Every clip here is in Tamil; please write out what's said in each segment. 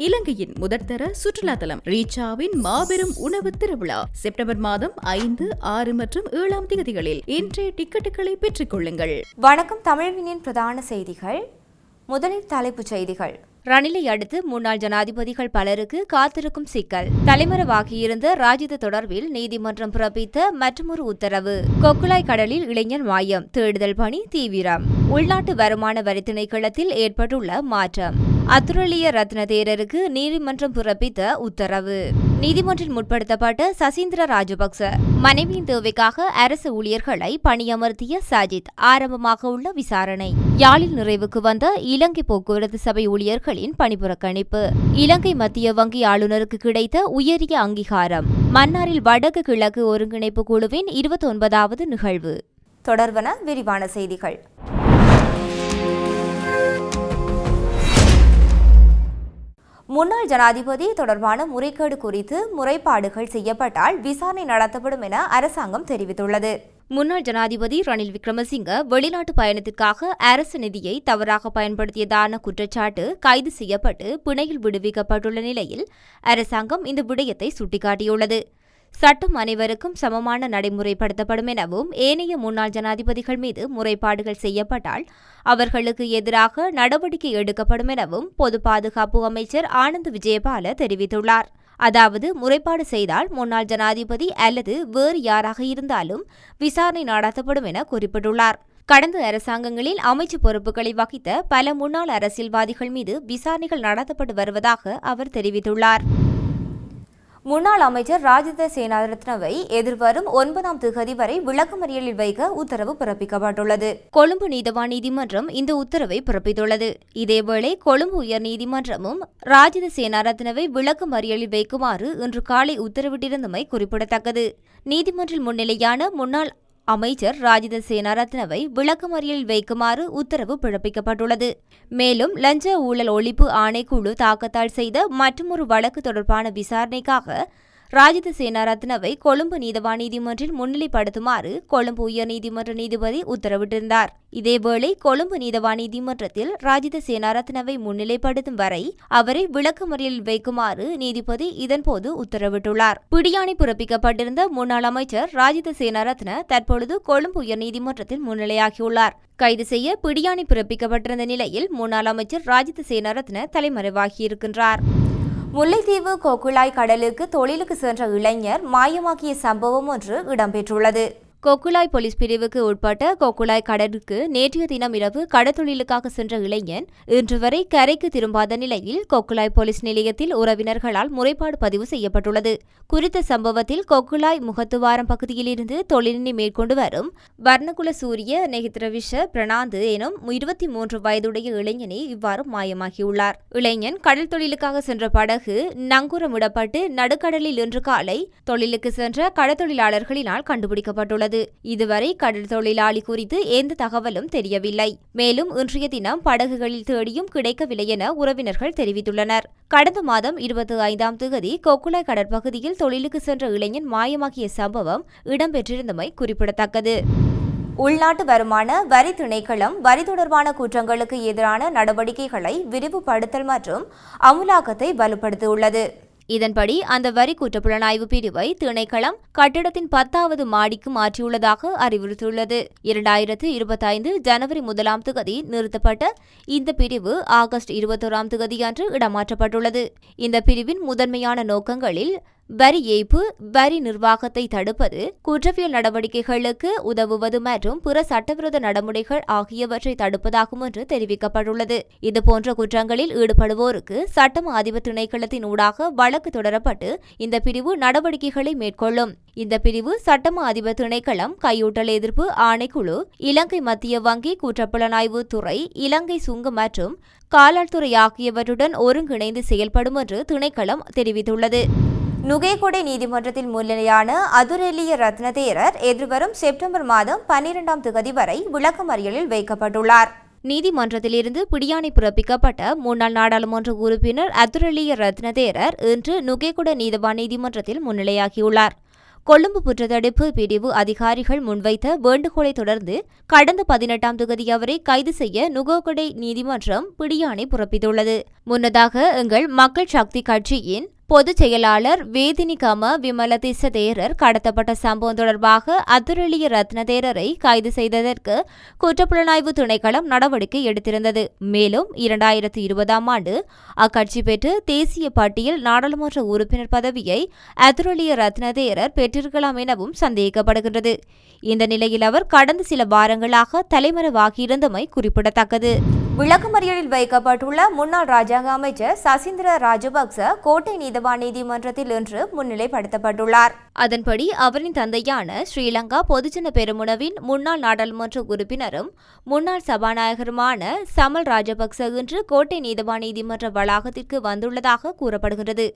இலங்கையின் முதற்தர சுற்றுலா தலம் ரீச்சாவின் மாபெரும் உணவு திருவிழா. செப்டம்பர் மாதம் ஐந்து ஆறு மற்றும் ஏழாம் தேதிகளில் இன்றைய டிக்கெட்டுகளை பெற்றுக் கொள்ளுங்கள். வணக்கம் தமிழ்வினின் பிரதான செய்திகள். முதலில் தலைப்புச் செய்திகள். ரணிலை அடுத்து முன்னாள் ஜனாதிபதிகள் பலருக்கு காத்திருக்கும் சிக்கல். தலைமறைவாகியிருந்த ராஜித தொடர்பில் நீதிமன்றம் பிறப்பித்த மற்றொரு உத்தரவு. கொக்குலாய் கடலில் இளைஞர் மாயம் தேடுதல் பணி தீவிரம். உள்நாட்டு வருமான வரி திணைக்களத்தில் ஏற்பட்டுள்ள மாற்றம். அத்துரலிய ரத்ன தேரருக்கு நீதிமன்றம் பிறப்பித்த உத்தரவு. நீதிமன்றில் முற்படுத்தப்பட்ட சசீந்திர ராஜபக்ச மனைவியின் தேவைக்காக அரசு ஊழியர்களை பணியமர்த்திய சஜித் ஆரம்பமாக உள்ள விசாரணை. யாழில் நிறைவுக்கு வந்த இலங்கை போக்குவரத்து சபை ஊழியர்களின் பணிப்புறக்கணிப்பு இலங்கை மத்திய வங்கி ஆளுநருக்கு கிடைத்த உயரிய அங்கீகாரம். மன்னாரில் வடக்கு கிழக்கு ஒருங்கிணைப்பு குழுவின் இருபத்தி ஒன்பதாவது நிகழ்வு. தொடர்வன விரிவான செய்திகள். முன்னாள் ஜனாதிபதி தொடர்பான முறைகேடு குறித்து முறைப்பாடுகள் செய்யப்பட்டால் விசாரணை நடத்தப்படும் என அரசாங்கம் தெரிவித்துள்ளது. முன்னாள் ஜனாதிபதி ரணில் விக்ரமசிங்க வெளிநாட்டு பயணத்திற்காக அரசு நிதியை தவறாக பயன்படுத்தியதான குற்றச்சாட்டு கைது செய்யப்பட்டு பிணையில் விடுவிக்கப்பட்டுள்ள நிலையில் அரசாங்கம் இந்த விடயத்தை சுட்டிக்காட்டியுள்ளது. சட்டம் அனைவருக்கும் சமமான நடைமுறைப்படுத்தப்படும் எனவும் ஏனைய முன்னாள் ஜனாதிபதிகள் மீது முறைப்பாடுகள் செய்யப்பட்டால் அவர்களுக்கு எதிராக நடவடிக்கை எடுக்கப்படும் எனவும் பொது பாதுகாப்பு அமைச்சர் ஆனந்த் விஜயபால தெரிவித்துள்ளார். அதாவது முறைப்பாடு செய்தால் முன்னாள் ஜனாதிபதி அல்லது வேறு யாராக இருந்தாலும் விசாரணை நடத்தப்படும் என குறிப்பிட்டுள்ளார். கடந்த அரசாங்கங்களில் அமைச்சு பொறுப்புகளை வகித்த பல முன்னாள் அரசியல்வாதிகள் மீது விசாரணைகள் நடத்தப்பட்டு வருவதாக அவர் தெரிவித்துள்ளார். முன்னாள் அமைச்சர் ராஜித சேனாரத்னவை எதிர்வரும் ஒன்பதாம் திகதி வரை விளக்கமறியலில் வைக்க உத்தரவு பிறப்பிக்கப்பட்டுள்ளது. கொழும்பு நீதவான் நீதிமன்றம் இந்த உத்தரவை பிறப்பித்துள்ளது. இதேவேளை கொழும்பு உயர் நீதிமன்றமும் ராஜித சேனாரத்னவை விளக்கமறியலில் வைக்குமாறு இன்று காலை உத்தரவிட்டிருந்தமை குறிப்பிடத்தக்கது. நீதிமன்றில் முன்னிலையான முன்னாள் அமைச்சர் ராஜித சேனாரத்னவை விளக்கமறியலில் வைக்குமாறு உத்தரவு பிறப்பிக்கப்பட்டுள்ளது. மேலும் லஞ்ச ஊழல் ஒழிப்பு ஆணைக்குழு தாக்கத்தால் செய்த மற்றொரு வழக்கு தொடர்பான விசாரணைக்காக ராஜித சேனாரத்னவை கொழும்பு நீதவான் நீதிமன்றில் முன்னிலைப்படுத்துமாறு கொழும்பு உயர்நீதிமன்ற நீதிபதி உத்தரவிட்டிருந்தார். இதேவேளை கொழும்பு நீதவான் நீதிமன்றத்தில் ராஜித சேனாரத்னவை முன்னிலைப்படுத்தும் வரை அவரை விளக்கமறியலில் வைக்குமாறு நீதிபதி இதன்போது உத்தரவிட்டுள்ளார். பிடியாணை பிறப்பிக்கப்பட்டிருந்த முன்னாள் அமைச்சர் ராஜித சேனாரத்ன தற்பொழுது கொழும்பு உயர்நீதிமன்றத்தில் முன்னிலையாகியுள்ளார். கைது செய்ய பிடியாணை பிறப்பிக்கப்பட்டிருந்த நிலையில் முன்னாள் அமைச்சர் ராஜித சேனாரத்ன தலைமறைவாகியிருக்கின்றார். முல்லைத்தீவு கொக்குளாய் கடலுக்கு தொழிலுக்கு சென்ற இளைஞர் மாயமாக்கிய சம்பவம் ஒன்று இடம்பெற்றுள்ளது. கொக்குலாய் போலீஸ் பிரிவுக்கு உட்பட்ட கொக்குலாய் கடலுக்கு நேற்றைய தினம் இரவு கடத்தொழிலுக்காக சென்ற இளைஞன் இன்று வரை கரைக்கு திரும்பாத நிலையில் கொக்குலாய் போலீஸ் நிலையத்தில் உறவினர்களால் முறைப்பாடு பதிவு செய்யப்பட்டுள்ளது. குறித்த சம்பவத்தில் கொக்குலாய் முகத்துவாரம் பகுதியிலிருந்து தொழிலினை மேற்கொண்டு வரும் வர்ணகுல சூரிய நெகித்ரவிஷ பிரணாந்து எனும் இருபத்தி மூன்று வயதுடைய இளைஞனை இவ்வாறு மாயமாகியுள்ளார் இளைஞன் கடல் தொழிலுக்காக சென்ற படகு நங்கூரமிடப்பட்டு நடுக்கடலில் இன்று காலை தொழிலுக்கு சென்ற கடற்தொழிலாளர்களினால் கண்டுபிடிக்கப்பட்டுள்ளது. இதுவரை கடல் தொழிலாளி குறித்து எந்த தகவலும் தெரியவில்லை. மேலும் இன்றைய தினம் படகுகளில் தேடியும் கிடைக்கவில்லை என உறவினர்கள் தெரிவித்துள்ளனர். கடந்த மாதம் இருபத்தி ஐந்தாம் தேதி கொக்குளை கடற்பகுதியில் தொழிலுக்கு சென்ற இளைஞன் மாயமாகிய சம்பவம் இடம்பெற்றிருந்தமை குறிப்பிடத்தக்கது. உள்நாட்டு வருமான வரி திணைக்களம் வரி தொடர்பான குற்றங்களுக்கு எதிரான நடவடிக்கைகளை விரிவுபடுத்தல் மற்றும் அமுலாக்கத்தை வலுப்படுத்தியுள்ளது. இதன்படி அந்த வரி குற்றப்புலனாய்வு பிரிவை திணைக்களம் கட்டிடத்தின் பத்தாவது மாடிக்கு மாற்றியுள்ளதாக அறிவுறுத்தியுள்ளது. இரண்டாயிரத்து இருபத்தைந்து ஜனவரி முதலாம் திகதி நிறுத்தப்பட்ட இந்த பிரிவு ஆகஸ்ட் இருபத்தோராம் திகதியன்று இடமாற்றப்பட்டுள்ளது. இந்த பிரிவின் முதன்மையான நோக்கங்களில் வரி ஏய்ப்பு வரி நிர்வாகத்தை தடுப்பது குற்றவியல் நடவடிக்கைகளுக்கு உதவுவது மற்றும் பிற சட்டவிரோத நடைமுறைகள் ஆகியவற்றை தடுப்பதாகும் என்று தெரிவிக்கப்பட்டுள்ளது. இதுபோன்ற குற்றங்களில் ஈடுபடுவோருக்கு சட்டம் அதிபர் திணைக்களத்தின் ஊடாக வழக்கு தொடரப்பட்டு இந்த பிரிவு நடவடிக்கைகளை மேற்கொள்ளும். இந்த பிரிவு சட்டம அதிபர் திணைக்களம் கையூட்டல் எதிர்ப்பு ஆணைக்குழு இலங்கை மத்திய வங்கி குற்றப்புலனாய்வு துறை இலங்கை சுங்கம் மற்றும் காலாள்துறை ஆகியவற்றுடன் ஒருங்கிணைந்து செயல்படும் என்று திணைக்களம் தெரிவித்துள்ளது. நுகைகொடை நீதிமன்றத்தில் முன்னிலையான அதுரெல்லிய ரத்னதேரர் எதிர்வரும் செப்டம்பர் மாதம் பன்னிரெண்டாம் தேதி வரை விளக்கமறியலில் வைக்கப்பட்டுள்ளார். நீதிமன்றத்திலிருந்து பிடியாணை பிறப்பிக்கப்பட்ட முன்னாள் நாடாளுமன்ற உறுப்பினர் அதுரலிய ரத்ன தேரர் இன்று நுகேகுட நீதவான் நீதிமன்றத்தில் முன்னிலையாகியுள்ளார். கொழும்பு குற்றத்தடுப்பு பிரிவு அதிகாரிகள் முன்வைத்த வேண்டுகோளை தொடர்ந்து கடந்த பதினெட்டாம் தேதி அவரை கைது செய்ய நுகோகொடை நீதிமன்றம் பிடியாணை பிறப்பித்துள்ளது. முன்னதாக எங்கள் மக்கள் சக்தி கட்சியின் பொதுச் செயலாளர் வேதினிகம விமல தேரர் கடத்தப்பட்ட சம்பவம் தொடர்பாக அதிரளிய ரத்னதேரரை கைது செய்ததற்கு குற்றப்புலனாய்வு திணைக்களம் நடவடிக்கை எடுத்திருந்தது. மேலும் இரண்டாயிரத்தி இருபதாம் ஆண்டு அக்கட்சி பெற்று தேசிய பட்டியல் நாடாளுமன்ற உறுப்பினர் பதவியை அதிரளிய ரத்னதேரர் பெற்றிருக்கலாம் எனவும் சந்தேகிக்கப்படுகின்றது இந்த நிலையில் அவர் கடந்த சில வாரங்களாக தலைமறைவாகியிருந்தமை குறிப்பிடத்தக்கது. விளக்கமறியலில் வைக்கப்பட்டுள்ள முன்னாள் ராஜாங்க அமைச்சர் சசீந்திர ராஜபக்ச கோட்டை நீதவான் நீதிமன்றத்தில் இன்று முன்னிலைப்படுத்தப்பட்டுள்ளார். அதன்படி அவரின் தந்தையான ஸ்ரீலங்கா பொதுஜன பெருமுனவின் முன்னாள் நாடாளுமன்ற உறுப்பினரும் முன்னாள் சபாநாயகருமான சமல் ராஜபக்ச இன்று கோட்டை நீதவான் நீதிமன்ற வளாகத்திற்கு வந்துள்ளதாக கூறப்படுகிறது.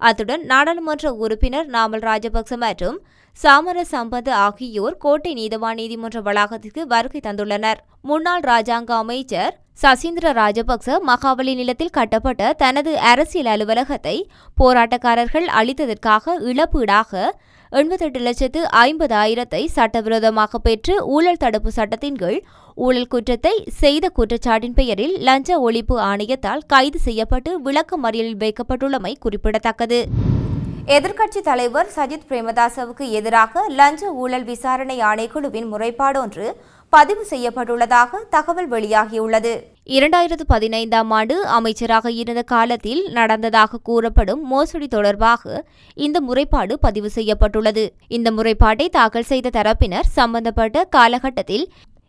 அத்துடன் நாடாளுமன்ற உறுப்பினர் நாமல் ராஜபக்ச மற்றும் சாமர சம்பத் ஆகியோர் கோட்டை நீதவான் நீதிமன்ற வளாகத்திற்கு வருகை தந்துள்ளனர். முன்னாள் ராஜாங்க அமைச்சர் சசீந்திர ராஜபக்ச மகாவலி நிலத்தில் கட்டப்பட்ட தனது அரசியல் அலுவலகத்தை போராட்டக்காரர்கள் அளித்ததற்காக இழப்பீடாக எண்பத்தெட்டு லட்சத்து ஐம்பதாயிரத்தை சட்டவிரோதமாக பெற்று ஊழல் தடுப்பு சட்டத்தின் கீழ் ஊழல் குற்றத்தை செய்த குற்றச்சாட்டின் பெயரில் லஞ்ச ஒழிப்பு ஆணையத்தால் கைது செய்யப்பட்டு விளக்க மறியலில் வைக்கப்பட்டுள்ளமை குறிப்பிடத்தக்கது. எதிர்க்கட்சி தலைவர் சஜித் பிரேமதாசவுக்கு எதிராக லஞ்ச ஊழல் விசாரணை ஆணைக்குழுவின் முறைப்பாடொன்று பதிவு செய்யப்பட்டுள்ளதாக தகவல் வெளியாகியுள்ளது. இரண்டாயிரத்து பதினைந்தாம் ஆண்டு அமைச்சராக இருந்த காலத்தில் நடந்ததாக கூறப்படும் மோசடி தொடர்பாக இந்த முறைப்பாடு பதிவு செய்யப்பட்டுள்ளது. இந்த முறைப்பாட்டை தாக்கல் செய்த தரப்பினர் சம்பந்தப்பட்ட காலகட்டத்தில்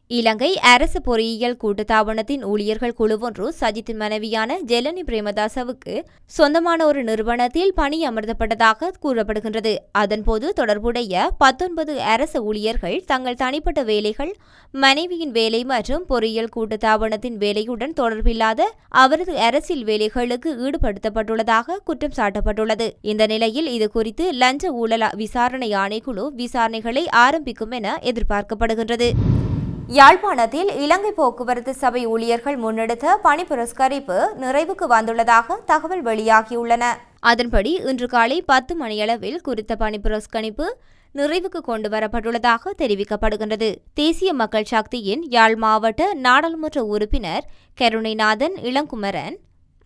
இலங்கை அரசு பொறியியல் கூட்டுத்தாபனத்தின் ஊழியர்கள் குழுவொன்று சஜித்தின் மனைவியான ஜெலனி பிரேமதாசவுக்கு சொந்தமான ஒரு நிறுவனத்தில் பணி அமர்த்தப்பட்டதாக கூறப்படுகின்றது. அதன்போது தொடர்புடைய பத்தொன்பது அரசு ஊழியர்கள் தங்கள் தனிப்பட்ட வேலைகள் மனைவியின் வேலை மற்றும் பொறியியல் கூட்டுத்தாபனத்தின் வேலையுடன் தொடர்பில்லாத அவரது அரசியல் வேலைகளுக்கு ஈடுபடுத்தப்பட்டுள்ளதாக குற்றம் சாட்டப்பட்டுள்ளது. இந்த நிலையில் இது குறித்து லஞ்ச ஊழல் விசாரணை ஆணைக்குழு விசாரணைகளை ஆரம்பிக்கும் என எதிர்பார்க்கப்படுகின்றது. யாழ்ப்பாணத்தில் இலங்கை போக்குவரத்து சபை ஊழியர்கள் முன்னெடுத்த பணி புரஸ்கரிப்பு நிறைவுக்கு வந்துள்ளதாக தகவல் வெளியாகியுள்ளன. அதன்படி இன்று காலை பத்து மணியளவில் குறித்த பணி புரஸ்கணிப்பு நிறைவுக்கு கொண்டு வரப்பட்டுள்ளதாக தெரிவிக்கப்படுகின்றது. தேசிய மக்கள் சக்தியின் யாழ் மாவட்ட நாடாளுமன்ற உறுப்பினர் கருணைநாதன் இளங்குமரன்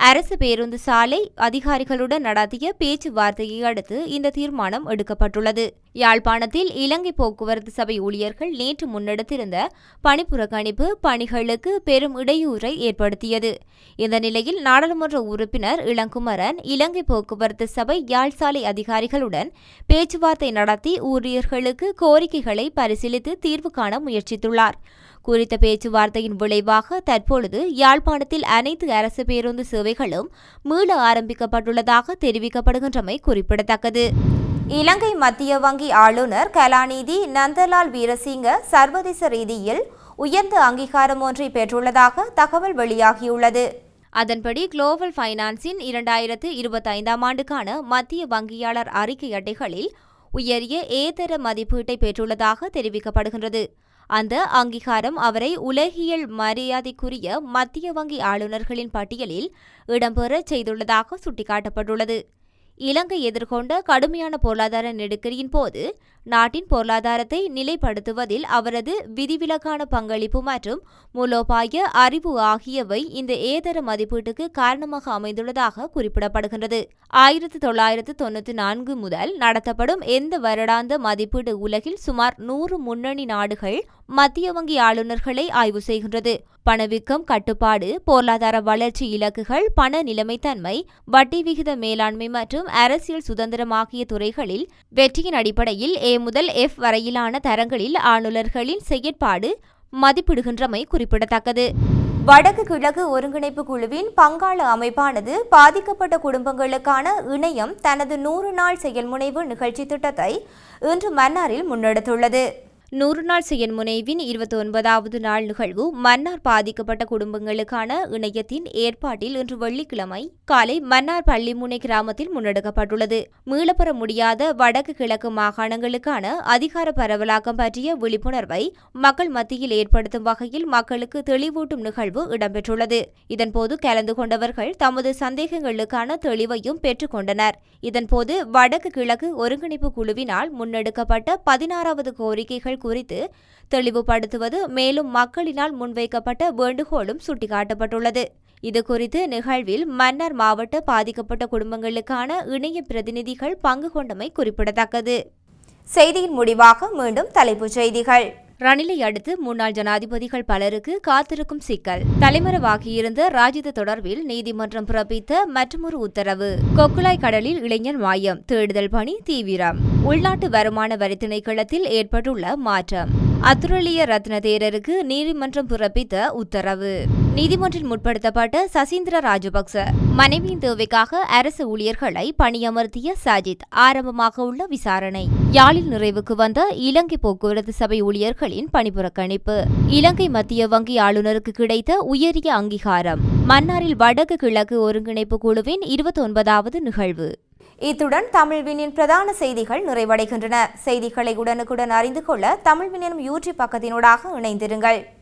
அரசு பேருந்து சாலை அதிகாரிகளுடன் நடத்திய பேச்சுவார்த்தையை அடுத்து இந்த தீர்மானம் எடுக்கப்பட்டுள்ளது. யாழ்ப்பாணத்தில் இலங்கை போக்குவரத்து சபை ஊழியர்கள் நேற்று முன்னெடுத்திருந்த பணிப்புறக்கணிப்பு பணிகளுக்கு பெரும் இடையூறை ஏற்படுத்தியது. இந்த நிலையில் நாடாளுமன்ற உறுப்பினர் இளங்குமரன் இலங்கை போக்குவரத்து சபை யாழ் சாலை அதிகாரிகளுடன் பேச்சுவார்த்தை நடத்தி ஊழியர்களுக்கு கோரிக்கைகளை பரிசீலித்து தீர்வு காண முயற்சித்துள்ளார். குறித்த பேச்சுவார்த்தையின் விளைவாக தற்பொழுது யாழ்ப்பாணத்தில் அனைத்து அரசு பேருந்து சேவைகளும் மீள ஆரம்பிக்கப்பட்டுள்ளதாக தெரிவிக்கப்படுகின்றமை குறிப்பிடத்தக்கது. இலங்கை மத்திய வங்கி ஆளுநர் கலாநிதி நந்தலால் வீரசிங்க சர்வதேச ரீதியில் உயர்ந்த அங்கீகாரம் ஒன்றை பெற்றுள்ளதாக தகவல் வெளியாகியுள்ளது. அதன்படி குளோபல் ஃபைனான்ஸின் இரண்டாயிரத்து இருபத்தைந்தாம் ஆண்டுக்கான மத்திய வங்கியாளர் அறிக்கை அட்டைகளில் உயரிய ஏதர மதிப்பீட்டை பெற்றுள்ளதாக தெரிவிக்கப்படுகின்றது. அந்த அங்கீகாரம் அவரை உலகியல் மரியாதைக்குரிய மத்திய வங்கி ஆளுநர்களின் பட்டியலில் இடம்பெறச் செய்துள்ளதாக சுட்டிக்காட்டப்பட்டுள்ளது. இலங்கை எதிர்கொண்ட கடுமையான பொருளாதார நெருக்கடியின் போது நாட்டின் பொருளாதாரத்தை நிலைப்படுத்துவதில் அவரது விதிவிலக்கான பங்களிப்பு மற்றும் மூலோபாய அறிவு ஆகியவை இந்த ஏதர மதிப்பீட்டுக்கு காரணமாக அமைந்துள்ளதாக குறிப்பிடப்படுகின்றது. ஆயிரத்தி தொள்ளாயிரத்து தொன்னூற்றி நான்கு முதல் நடத்தப்படும் எந்த வருடாந்த மதிப்பீடு உலகில் சுமார் நூறு முன்னணி நாடுகள் மத்திய வங்கி ஆளுநர்களை ஆய்வு செய்கின்றது. பணவீக்கம் கட்டுப்பாடு பொருளாதார வளர்ச்சி இலக்குகள் பண நிலைமைத்தன்மை வட்டி விகித மேலாண்மை மற்றும் அரசியல் சுதந்திரம் ஆகிய துறைகளில் வெற்றியின் அடிப்படையில் ஏ முதல் எஃப் வரையிலான தரங்களில் ஆளுநர்களின் செயற்பாடு மதிப்பிடுகின்றமை குறிப்பிடத்தக்கது. வடக்கு கிழக்கு ஒருங்கிணைப்பு குழுவின் பங்காள அமைப்பானது பாதிக்கப்பட்ட குடும்பங்களுக்கான இணையம் தனது நூறு நாள் செயல்முனைவு நிகழ்ச்சி திட்டத்தை இன்று மன்னாரில் முன்னெடுத்துள்ளது. நூறு நாள் செயன்முனைவின் இருபத்தி ஒன்பதாவது நாள் நிகழ்வு மன்னார் பாதிக்கப்பட்ட குடும்பங்களுக்கான இணையத்தின் ஏற்பாட்டில் இன்று வெள்ளிக்கிழமை காலை மன்னார் பள்ளிமுனை கிராமத்தில் முன்னெடுக்கப்பட்டுள்ளது. மீளப்பெற முடியாத வடக்கு கிழக்கு மாகாணங்களுக்கான அதிகார பரவலாக்கம் பற்றிய விழிப்புணர்வை மக்கள் மத்தியில் ஏற்படுத்தும் வகையில் மக்களுக்கு தெளிவூட்டும் நிகழ்வு இடம்பெற்றுள்ளது. இதன்போது கலந்து கொண்டவர்கள் தமது சந்தேகங்களுக்கான தெளிவையும் பெற்றுக்கொண்டனர் இதன்போது வடக்கு கிழக்கு ஒருங்கிணைப்பு குழுவினால் முன்னெடுக்கப்பட்ட பதினாறாவது கோரிக்கைகள் குறித்து தெளிவுபடுத்துவது மேலும் மக்களினால் முன்வைக்கப்பட்ட வேண்டுகோளும் சுட்டிக்காட்டப்பட்டுள்ளது. இதுகுறித்து நிகழ்வில் மன்னர் மாவட்ட பாதிக்கப்பட்ட குடும்பங்களுக்கான இணைய பிரதிநிதிகள் பங்கு கொண்டமை குறிப்பிடத்தக்கது. செய்தியின் முடிவாக மீண்டும் தலைப்புச் செய்திகள். ரணிலை அடுத்து முன்னாள் ஜனாதிபதிகள் பலருக்கு காத்திருக்கும் சிக்கல். தலைமறைவாகியிருந்த ராஜித தொடர்பில் நீதிமன்றம் பிறப்பித்த மற்றொரு உத்தரவு. கொக்குலாய் கடலில் இளைஞர் மாயம் தேடுதல் பணி தீவிரம். உள்நாட்டு வருமான வரி திணைக்களத்தில் ஏற்பட்டுள்ள மாற்றம். அத்துரலிய ரத்ன தேரருக்கு நீதிமன்றம் பிறப்பித்த உத்தரவு. நீதிமன்றில் முற்படுத்தப்பட்ட சசீந்திர ராஜபக்ச மனைவியின் தேவைக்காக அரசு ஊழியர்களை பணியமர்த்திய சஜித் ஆரம்பமாக உள்ள விசாரணை. யாழில் நிறைவுக்கு வந்த இலங்கை போக்குவரத்து சபை ஊழியர்களின் பணிப்புறக்கணிப்பு இலங்கை மத்திய வங்கி ஆளுநருக்கு கிடைத்த உயரிய அங்கீகாரம். மன்னாரில் வடக்கு கிழக்கு ஒருங்கிணைப்பு குழுவின் இருபத்தி ஒன்பதாவது நிகழ்வு. இத்துடன் தமிழ்வினின் பிரதான செய்திகள் நிறைவடைகின்றன. செய்திகளை உடனுக்குடன் அறிந்து கொள்ள தமிழ்வினின் யூடியூப் பக்கத்தினூடாக இணைந்திருங்கள்.